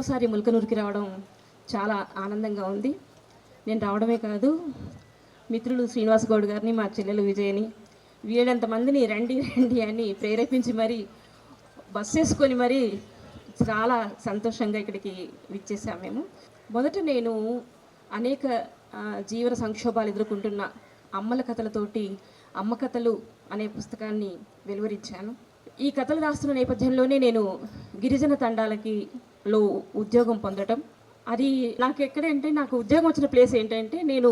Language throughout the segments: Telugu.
రెండవసారి ములకనూరుకి రావడం చాలా ఆనందంగా ఉంది. నేను రావడమే కాదు మిత్రులు శ్రీనివాస్ గౌడ్ గారిని మా చెల్లెలు విజయని వీళ్ళంత మందిని రండి రండి అని ప్రేరేపించి మరీ బస్ వేసుకొని మరీ చాలా సంతోషంగా ఇక్కడికి విచ్చేసాం మేము. మొదట నేను అనేక జీవన సంక్షోభాలు ఎదుర్కొంటున్న అమ్మల కథలతోటి అమ్మ కథలు అనే పుస్తకాన్ని వెలువరించాను. ఈ కథలు రాస్తున్న నేపథ్యంలోనే నేను గిరిజన తండాలకి లో ఉద్యోగం పొందటం. అది నాకు ఎక్కడంటే నాకు ఉద్యోగం వచ్చిన ప్లేస్ ఏంటంటే నేను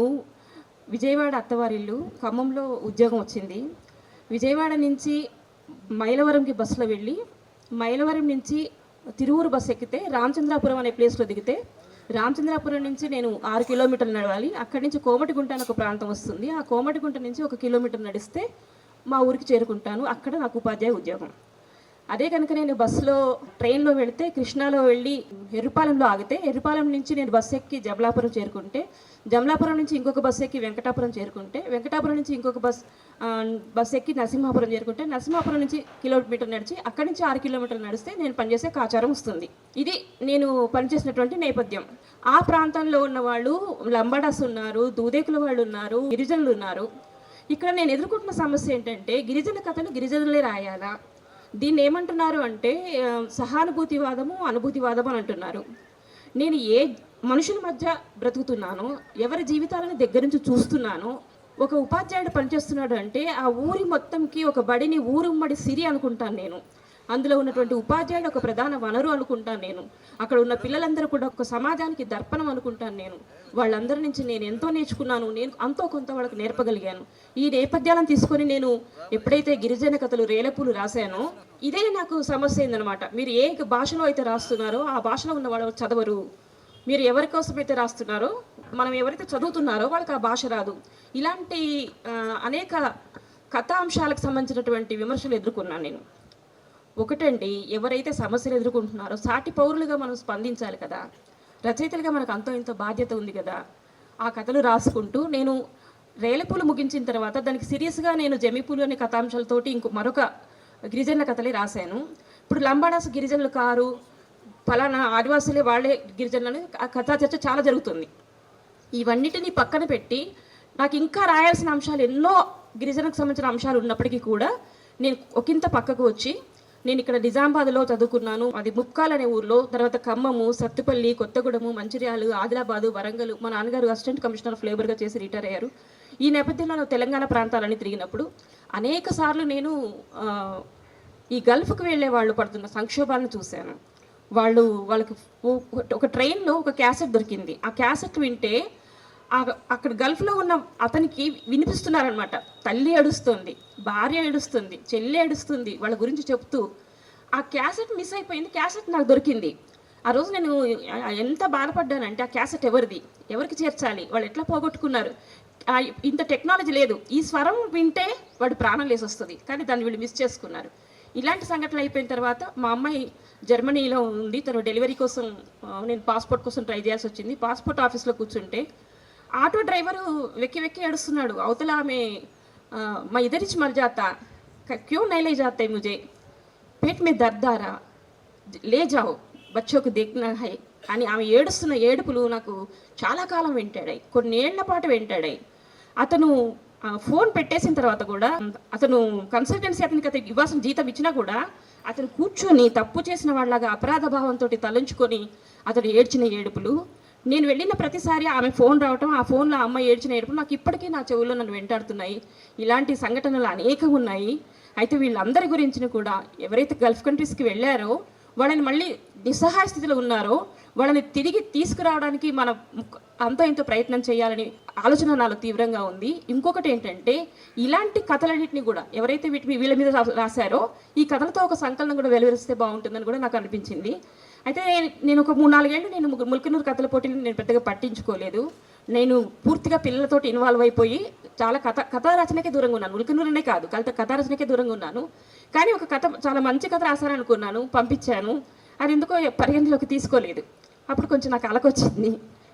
విజయవాడ అత్తవారిల్లు ఖమ్మంలో ఉద్యోగం వచ్చింది. విజయవాడ నుంచి మైలవరంకి బస్సులో వెళ్ళి మైలవరం నుంచి తిరువురు బస్సు ఎక్కితే రామచంద్రాపురం అనే ప్లేస్లో దిగితే రామచంద్రాపురం నుంచి నేను ఆరు కిలోమీటర్లు నడవాలి. అక్కడి నుంచి కోమటిగుంట అనే ఒక ప్రాంతం వస్తుంది. ఆ కోమటిగుంట నుంచి ఒక కిలోమీటర్ నడిస్తే మా ఊరికి చేరుకుంటాను. అక్కడ నాకు ఉపాధ్యాయ ఉద్యోగం. అదే కనుక నేను బస్సులో ట్రైన్లో వెళితే కృష్ణాలో వెళ్ళి ఎర్రుపాలెంలో ఆగితే ఎర్రుపాలెం నుంచి నేను బస్సు ఎక్కి జమలాపురం చేరుకుంటే జమలాపురం నుంచి ఇంకొక బస్సు ఎక్కి వెంకటాపురం చేరుకుంటే వెంకటాపురం నుంచి ఇంకొక బస్ బస్సు ఎక్కి నరసింహాపురం చేరుకుంటే నరసింహాపురం నుంచి కిలోమీటర్ నడిచి అక్కడి నుంచి ఆరు కిలోమీటర్లు నడిస్తే నేను పనిచేసే కాచారం వస్తుంది. ఇది నేను పనిచేసినటువంటి నేపథ్యం. ఆ ప్రాంతంలో ఉన్న వాళ్ళు లంబాడాస్ ఉన్నారు దూదేకుల వాళ్ళు ఉన్నారు గిరిజనులు ఉన్నారు. ఇక్కడ నేను ఎదుర్కొంటున్న సమస్య ఏంటంటే గిరిజన కథలు గిరిజనులే రాయాలా? దీన్ని ఏమంటున్నారు అంటే సహానుభూతివాదము అనుభూతివాదము అని అంటున్నారు. నేను ఏ మనుషుల మధ్య బ్రతుకుతున్నాను ఎవరి జీవితాలను దగ్గర నుంచి చూస్తున్నాను ఒక ఉపాధ్యాయుడు పనిచేస్తున్నాడు అంటే ఆ ఊరి మొత్తంకి ఒక బడిని ఊరుమ్మడి సిరి అనుకుంటాను నేను. అందులో ఉన్నటువంటి ఉపాధ్యాయుడు ఒక ప్రధాన వనరు అనుకుంటాను నేను. అక్కడ ఉన్న పిల్లలందరూ కూడా ఒక సమాజానికి దర్పణం అనుకుంటాను నేను. వాళ్ళందరి నుంచి నేను ఎంతో నేర్చుకున్నాను. నేను అంతో కొంత వాళ్ళకి నేర్పగలిగాను. ఈ నేపథ్యాలను తీసుకొని నేను ఎప్పుడైతే గిరిజన కథలు రేలపూలు రాశానో ఇదే నాకు సమస్య అయిందనమాట మీరు ఏ భాషలో అయితే రాస్తున్నారో ఆ భాషలో ఉన్న వాళ్ళు చదవరు. మీరు ఎవరి కోసం అయితే రాస్తున్నారో మనం ఎవరైతే చదువుతున్నారో వాళ్ళకి ఆ భాష రాదు. ఇలాంటి అనేక కథాంశాలకు సంబంధించినటువంటి విమర్శలు ఎదుర్కొన్నాను నేను. ఒకటండి ఎవరైతే సమస్యలు ఎదుర్కొంటున్నారో సాటి పౌరులుగా మనం స్పందించాలి కదా. రచయితలుగా మనకు అంతో ఎంతో బాధ్యత ఉంది కదా. ఆ కథలు రాసుకుంటూ నేను రేలపూలు ముగించిన తర్వాత దానికి సీరియస్గా నేను జమిపూలు అనే కథాంశాలతోటి ఇంకో మరొక గిరిజనుల కథలే రాశాను. ఇప్పుడు లంబాడాస్ గిరిజనులు కారు ఫలానా ఆదివాసులే వాళ్ళే గిరిజనులని ఆ కథా చర్చ చాలా జరుగుతుంది. ఇవన్నిటిని పక్కన పెట్టి నాకు ఇంకా రాయాల్సిన అంశాలు ఎన్నో గిరిజనకు సంబంధించిన అంశాలు ఉన్నప్పటికీ కూడా నేను ఒకంత పక్కకు వచ్చి నేను ఇక్కడ నిజామాబాద్లో చదువుకున్నాను. అది ముక్కాల్ అనే ఊర్లో. తర్వాత ఖమ్మము సత్తుపల్లి కొత్తగూడెము మంచిర్యాలు ఆదిలాబాదు వరంగల్ మా నాన్నగారు అసిస్టెంట్ కమిషనర్ ఆఫ్ లేబర్గా చేసి రిటైర్ అయ్యారు. ఈ నేపథ్యంలో తెలంగాణ ప్రాంతాలని తిరిగినప్పుడు అనేక సార్లు నేను ఈ గల్ఫ్కి వెళ్ళే వాళ్ళు పడుతున్న సంక్షోభాలను చూశాను. వాళ్ళు వాళ్ళకి ఒక ట్రైన్లో ఒక క్యాసెట్ దొరికింది. ఆ క్యాసెట్ వింటే అక్కడ గల్ఫ్లో ఉన్న అతనికి వినిపిస్తున్నారనమాట తల్లి ఏడుస్తుంది భార్య ఏడుస్తుంది చెల్లి ఏడుస్తుంది వాళ్ళ గురించి చెప్తూ ఆ క్యాసెట్ మిస్ అయిపోయింది క్యాసెట్ నాకు దొరికింది. ఆ రోజు నేను ఎంత బాధపడ్డానంటే ఆ క్యాసెట్ ఎవరిది? ఎవరికి చేర్చాలి? వాళ్ళు ఎట్లా పోగొట్టుకున్నారు? ఇంత టెక్నాలజీ లేదు. ఈ స్వరం వింటే వాడు ప్రాణం లేసి వస్తుంది కానీ దాన్ని వీళ్ళు మిస్ చేసుకున్నారు. ఇలాంటి సంఘటనలు అయిపోయిన తర్వాత మా అమ్మాయి జర్మనీలో ఉంది. తను డెలివరీ కోసం నేను పాస్పోర్ట్ కోసం ట్రై చేయాల్సి వచ్చింది. పాస్పోర్ట్ ఆఫీస్లో కూర్చుంటే ఆటో డ్రైవరు వెక్కి వెక్కి ఏడుస్తున్నాడు. అవతల ఆమె మా ఇదరిచి మర్ జాత? క్యూ నైలే జాతాయి ముజే? పేట్ మీద దర్దారా లే జావు బచ్చోకు దిగ్నా హై అని ఆమె ఏడుస్తున్న ఏడుపులు నాకు చాలా కాలం వింటాడాయి. కొన్నేళ్ళ పాటు వింటాడాయి. అతను ఫోన్ పెట్టేసిన తర్వాత కూడా అతను కన్సల్టెన్సీ అతనికి అతనికి ఇవ్వాల్సిన జీతం ఇచ్చినా కూడా అతను కూర్చొని తప్పు చేసిన వాళ్ళగా అపరాధ భావంతో తలంచుకొని అతడు ఏడ్చిన ఏడుపులు నేను వెళ్ళిన ప్రతిసారి ఆమె ఫోన్ రావటం ఆ ఫోన్లో అమ్మ అమ్మాయి ఏడ్చిన ఏడుపు నాకు ఇప్పటికీ నా చెవుల్లో నన్ను వెంటాడుతున్నాయి. ఇలాంటి సంఘటనలు అనేకం ఉన్నాయి. అయితే వీళ్ళందరి గురించి కూడా ఎవరైతే గల్ఫ్ కంట్రీస్కి వెళ్ళారో వాళ్ళని మళ్ళీ నిస్సహాయ స్థితిలో ఉన్నారో వాళ్ళని తిరిగి తీసుకురావడానికి మన ముక్- అంతో ఇంతో ప్రయత్నం చేయాలని ఆలోచన నాలో తీవ్రంగా ఉంది. ఇంకొకటి ఏంటంటే ఇలాంటి కథలన్నింటినీ కూడా ఎవరైతే వీటి వీళ్ళ మీద రాశారో ఈ కథలతో ఒక సంకలనం కూడా వెలువరిస్తే బాగుంటుందని కూడా నాకు అనిపించింది. అయితే నేను ఒక మూడు నాలుగేళ్ళు నేను ముల్కనూరు కథల పోటీని నేను పెద్దగా పట్టించుకోలేదు. నేను పూర్తిగా పిల్లలతోటి ఇన్వాల్వ్ అయిపోయి చాలా కథ కథా రచనకే దూరంగా ఉన్నాను. ముల్కనూరునే కాదు కథ కథా రచనకే దూరంగా ఉన్నాను. కానీ ఒక కథ చాలా మంచి కథ రాశాననుకున్నాను పంపించాను. అది ఎందుకో పరిగణలోకి తీసుకోలేదు. అప్పుడు కొంచెం నాకు అలకొచ్చింది.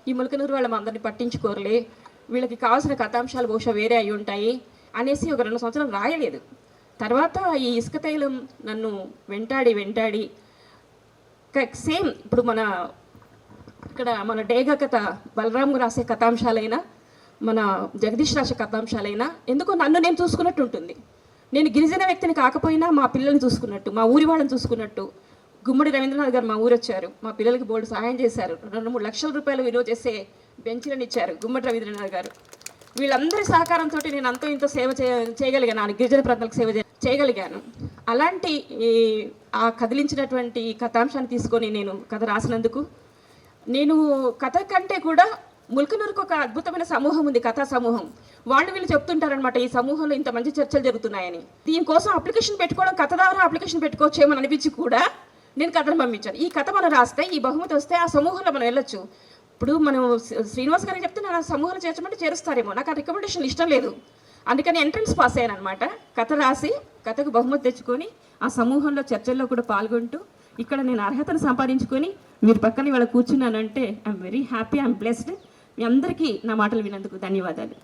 ఈ ములకనూరు వాళ్ళ అందరిని పట్టించుకోరులే. వీళ్ళకి కావాల్సిన కథాంశాలు బహుశా వేరే అయి ఉంటాయి అనేసి ఒక రెండు సంవత్సరాలు రాయలేదు. తర్వాత ఈ ఇసుక తైలం నన్ను వెంటాడి వెంటాడి సేమ్ ఇప్పుడు మన ఇక్కడ మన డేగ కథ బలరాము రాసే కథాంశాలైనా మన జగదీష్ రాసే కథాంశాలైనా ఎందుకో నన్ను నేను చూసుకున్నట్టు ఉంటుంది. నేను గిరిజన వ్యక్తిని కాకపోయినా మా పిల్లల్ని చూసుకున్నట్టు మా ఊరి వాళ్ళని చూసుకున్నట్టు. గుమ్మడి రవీంద్రనాథ్ గారు మా ఊరు వచ్చారు మా పిల్లలకి బోర్డు సహాయం చేశారు. రెండు మూడు లక్షల రూపాయలు విలువ చేసే బెంచ్లను ఇచ్చారు గుమ్మడి రవీంద్రనాథ్ గారు. వీళ్ళందరి సహకారంతో నేను అంతో ఇంతో సేవ చేయ చేయగలిగాను. గిరిజన ప్రాంతాలకు సేవ చేయగలిగాను. అలాంటి ఈ ఆ కదిలించినటువంటి కథాంశాన్ని తీసుకొని నేను కథ రాసినందుకు. నేను కథ కంటే కూడా ముల్కనూరుకు ఒక అద్భుతమైన సమూహం ఉంది కథా సమూహం. వాళ్ళు వీళ్ళు చెప్తుంటారనమాట ఈ సమూహంలో ఇంత మంచి చర్చలు జరుగుతున్నాయని. దీనికోసం అప్లికేషన్ పెట్టుకోవడం కథ ద్వారా అప్లికేషన్ పెట్టుకోవచ్చేమని అనిపించి కూడా నేను కథను పంపించాను. ఈ కథ మనం రాస్తే ఈ బహుమతి వస్తే ఆ సమూహంలో మనం వెళ్ళొచ్చు. ఇప్పుడు మనం శ్రీనివాస్ గారికి చెప్తే నా సమూహంలో చేర్చమంటే చేరుస్తారేమో. నాకు ఆ రికమెండేషన్ ఇష్టం లేదు. అందుకని ఎంట్రన్స్ పాస్ అయ్యాను అనమాట కథ రాసి కథకు బహుమతి తెచ్చుకొని ఆ సమూహంలో చర్చల్లో కూడా పాల్గొంటూ ఇక్కడ నేను అర్హతను సంపాదించుకొని మీరు పక్కన ఇవాళ కూర్చున్నానంటే I'm very happy I'm blessed మీ అందరికీ నా మాటలు వినందుకు ధన్యవాదాలు.